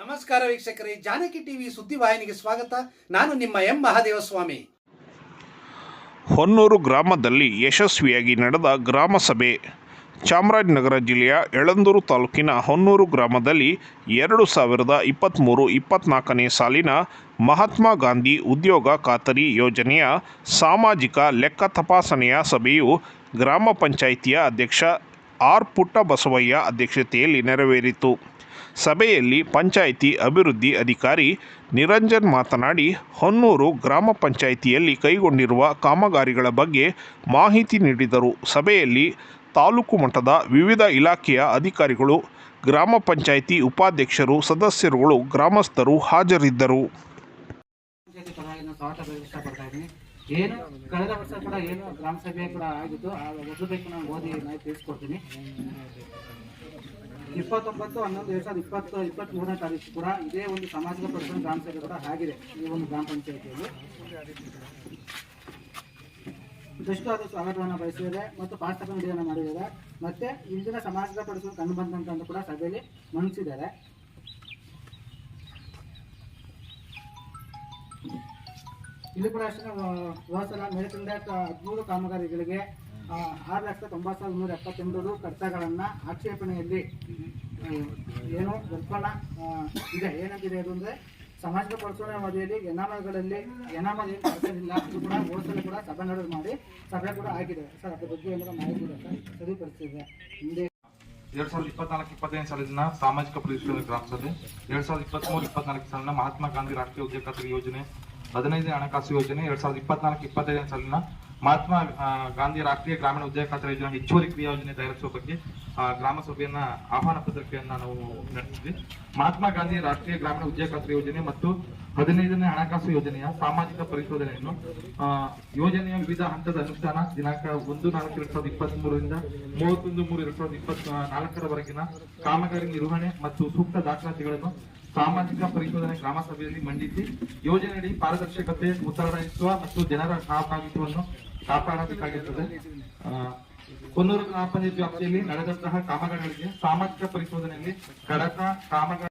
ನಮಸ್ಕಾರ ವೀಕ್ಷಕರೇ, ಜಾನಕಿ ಟಿವಿ ಸುದ್ದಿವಾಹಿನಿಗೆ ಸ್ವಾಗತ. ನಾನು ನಿಮ್ಮ ಎಂ ಮಹಾದೇವಸ್ವಾಮಿ. ಹೊನ್ನೂರು ಗ್ರಾಮದಲ್ಲಿ ಯಶಸ್ವಿಯಾಗಿ ನಡೆದ ಗ್ರಾಮ ಸಭೆ. ಚಾಮರಾಜನಗರ ಜಿಲ್ಲೆಯ ಎಳಂದೂರು ತಾಲೂಕಿನ ಹೊನ್ನೂರು ಗ್ರಾಮದಲ್ಲಿ ಎರಡು ಸಾವಿರದ ಇಪ್ಪತ್ತ್ಮೂರು ಇಪ್ಪತ್ತ್ನಾಲ್ಕನೇ ಸಾಲಿನ ಮಹಾತ್ಮ ಗಾಂಧಿ ಉದ್ಯೋಗ ಖಾತರಿ ಯೋಜನೆಯ ಸಾಮಾಜಿಕ ಲೆಕ್ಕ ತಪಾಸಣೆಯ ಸಭೆಯು ಗ್ರಾಮ ಪಂಚಾಯಿತಿಯ ಅಧ್ಯಕ್ಷ ಆರ್ ಪುಟ್ಟಬಸವಯ್ಯ ಅಧ್ಯಕ್ಷತೆಯಲ್ಲಿ ನೆರವೇರಿತು. ಸಭೆಯಲ್ಲಿ ಪಂಚಾಯಿತಿ ಅಭಿವೃದ್ಧಿ ಅಧಿಕಾರಿ ನಿರಂಜನ್ ಮಾತನಾಡಿ, ಹೊನ್ನೂರು ಗ್ರಾಮ ಪಂಚಾಯಿತಿಯಲ್ಲಿ ಕೈಗೊಂಡಿರುವ ಕಾಮಗಾರಿಗಳ ಬಗ್ಗೆ ಮಾಹಿತಿ ನೀಡಿದರು. ಸಭೆಯಲ್ಲಿ ತಾಲೂಕು ಮಟ್ಟದ ವಿವಿಧ ಇಲಾಖೆಯ ಅಧಿಕಾರಿಗಳು, ಗ್ರಾಮ ಪಂಚಾಯಿತಿ ಉಪಾಧ್ಯಕ್ಷರು, ಸದಸ್ಯರುಗಳು, ಗ್ರಾಮಸ್ಥರು ಹಾಜರಿದ್ದರು. ಏನು, ಕಳೆದ ವರ್ಷ ಕೂಡ ಏನು ಗ್ರಾಮ ಸಭೆ ಕೂಡ ಆಗಿದ್ದು ಆ ನಾನು ಓದಿ ನಾನು ತಿಳಿಸ್ಕೊಡ್ತೀನಿ. ಇಪ್ಪತ್ತೊಂಬತ್ತು, ಹನ್ನೊಂದು, ಎರಡ್ ಸಾವಿರದ ಇಪ್ಪತ್ತು ಇಪ್ಪತ್ತ್ ಮೂರನೇ ತಾರೀಕು ಕೂಡ ಇದೇ ಒಂದು ಸಾಮಾಜಿಕ ಪರಿಸರ ಗ್ರಾಮ ಸಭೆ ಕೂಡ ಆಗಿದೆ ಈ ಒಂದು ಗ್ರಾಮ ಪಂಚಾಯತಿಯಲ್ಲಿ. ಇದಷ್ಟು ಅದು ಸ್ವಾಗತವನ್ನು ಬಯಸಿದೆ ಮತ್ತು ಪಾಸ್ತಕ ನಿಧಿಯನ್ನು ಮಾಡಿದ್ದಾರೆ. ಮತ್ತೆ ಇಂದಿನ ಸಮಾಜದ ಪಡಿಸಲು ಕಂಡು ಬಂದಂತ ಕೂಡ ಸಭೆಯಲ್ಲಿ ಮಂಡಿಸಿದ್ದಾರೆ ಇಲ್ಲಿ ಕೂಡ ಅಷ್ಟೇ ಹೋದ ಸಲ ಮೇಲ್ಕಂಡ ಹದಿಮೂರು ಕಾಮಗಾರಿಗಳಿಗೆ ಆರು ಲಕ್ಷದ ತೊಂಬತ್ತು ಸಾವಿರದ ನೂರ ಎಪ್ಪತ್ತೆಂಟು ರು ಖರ್ಚುಗಳನ್ನು ಆಕ್ಷೇಪಣೆಯಲ್ಲಿ ಏನು ಒಪ್ಪಣ ಇದೆ. ಏನಂತಿದೆ ಅದು ಅಂದರೆ ಸಮಾಜದ ಪರಿಶೋಧನೆ ಅವಧಿಯಲ್ಲಿ ಎನಾಮಗಳಲ್ಲಿ ಎನಾಮ ಏನು ಖರ್ಚಿಲ್ಲ ಅದು ಕೂಡ ಹೋದ ಕೂಡ ಸಭೆ ನಡೆದು ಮಾಡಿ ಸಭೆ ಕೂಡ ಆಗಿದೆ ಸರ್, ಅದರ ಬಗ್ಗೆ ಏನಾದರೂ ಮಾಹಿತಿ ಸರಿಪಡಿಸಿದೆ ಹಿಂದೆ ಎರಡ್ ಸಾವಿರದ ಇಪ್ಪತ್ನಾಲ್ಕು ಇಪ್ಪತ್ತೈದು ಸಾಲಿನ ಸಾಮಾಜಿಕ ಪರಿಶೀಲನೆ ಗ್ರಾಮ ಸಭೆ ಎರಡ್ ಸಾವಿರದ ಇಪ್ಪತ್ತ್ಮೂರು ಇಪ್ಪತ್ನಾಲ್ಕು ಸಾಲಿನ ಮಹಾತ್ಮ ಗಾಂಧಿ ರಾಷ್ಟ್ರೀಯ ಉದ್ಯೋಗ ಖಾತರಿ ಯೋಜನೆ ಹದಿನೈದನೇ ಹಣಕಾಸು ಯೋಜನೆ ಎರಡ್ ಸಾವಿರದ ಇಪ್ಪತ್ನಾಲ್ಕು ಇಪ್ಪತ್ತೈದನೇ ಸಾಲಿನ ಮಹಾತ್ಮ ಗಾಂಧಿ ರಾಷ್ಟ್ರೀಯ ಗ್ರಾಮೀಣ ಉದ್ಯೋಗ ಖಾತರಿ ಯೋಜನೆ ಹೆಚ್ಚುವರಿ ಕ್ರಿಯಾ ಯೋಜನೆ ತಯಾರಿಸುವ ಬಗ್ಗೆ ಗ್ರಾಮ ಸಭೆಯನ್ನ, ಆಹ್ವಾನ ಪತ್ರಿಕೆಯನ್ನ ನಾವು ನಡೆಸಿದ್ವಿ. ಮಹಾತ್ಮ ಗಾಂಧಿ ರಾಷ್ಟ್ರೀಯ ಗ್ರಾಮೀಣ ಉದ್ಯೋಗ ಖಾತ್ರಿ ಯೋಜನೆ ಮತ್ತು ಹದಿನೈದನೇ ಹಣಕಾಸು ಯೋಜನೆಯ ಸಾಮಾಜಿಕ ಪರಿಶೋಧನೆಯನ್ನು ಯೋಜನೆಯ ವಿವಿಧ ಹಂತದ ಅನುಷ್ಠಾನ ದಿನಾಂಕ ಒಂದು ನಾಲ್ಕು ಎರಡ್ ಸಾವಿರದ ಇಪ್ಪತ್ತ್ ಮೂರರಿಂದ ಮೂವತ್ತೊಂದು ಮೂರು ಎರಡ್ ಸಾವಿರದ ಇಪ್ಪತ್ತ್ ನಾಲ್ಕರವರೆಗಿನ ಕಾಮಗಾರಿ ನಿರ್ವಹಣೆ ಮತ್ತು ಸೂಕ್ತ ದಾಖಲಾತಿಗಳನ್ನು ಸಾಮಾಜಿಕ ಪರಿಶೋಧನೆ ಗ್ರಾಮ ಸಭೆಯಲ್ಲಿ ಮಂಡಿಸಿ ಯೋಜನೆಯಡಿ ಪಾರದರ್ಶಕತೆ ಉತ್ತರದಾಯಿತ್ವ ಮತ್ತು ಜನರ ಸಹಭಾಗಿತ್ವವನ್ನು ಕಾಪಾಡಬೇಕಾಗಿರುತ್ತದೆ. ಕೊನ್ನೂರು ಗ್ರಾಮ ಪಂಚಾಯತ್ ವ್ಯಾಪ್ತಿಯಲ್ಲಿ ನಡೆದಂತಹ ಕಾಮಗಾರಿಗಳಿಗೆ ಸಾಮಾಜಿಕ ಪರಿಶೋಧನೆಯಲ್ಲಿ ಕಡತ, ಕಾಮಗಾರಿ